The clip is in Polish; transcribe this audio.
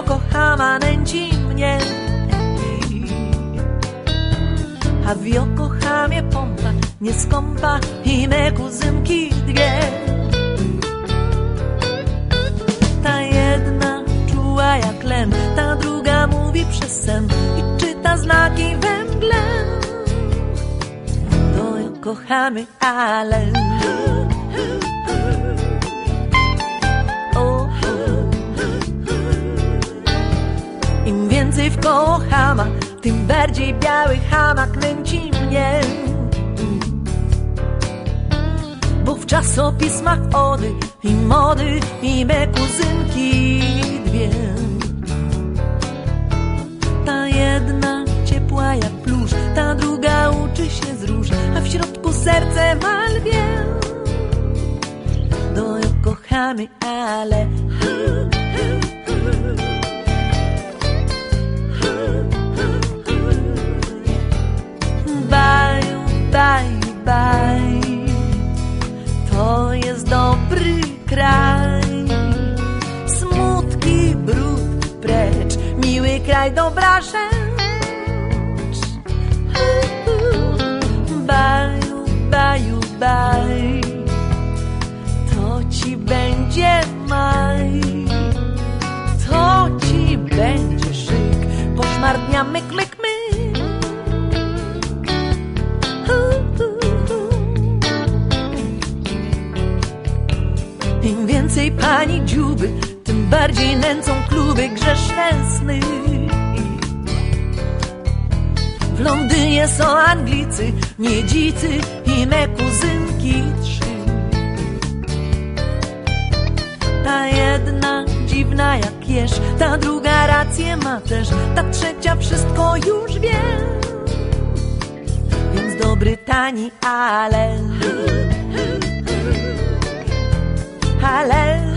Yokohama nęci mnie. Tępi A w Yokohamie pompa nie skąpa I me kuzynki dwie. Ta jedna czuła jak len Ta druga mówi przez sen I czyta znaki we mgle. Do Yokohamy ale więcej w koło chama, tym bardziej biały hamak nęci mnie. Bo w czasopismach ody i mody i me kuzynki dwie. Ta jedna ciepła jak plusz, ta druga uczy się z róż, a w środku serce ma lwie. Do kochamy, ale Kraj, dobra rzecz Baju, baju, baj. To ci będzie maj. To ci będzie szyk. Koszmar dnia myk, myk, myk Im więcej pani dziuby, tym bardziej nęcą kluby grzeszne sny. W Londynie są Anglicy, niedzicy i me kuzynki trzy. Ta jedna dziwna jak jesz, ta druga rację ma też, ta trzecia wszystko już wie. Więc dobry, tani, ale ale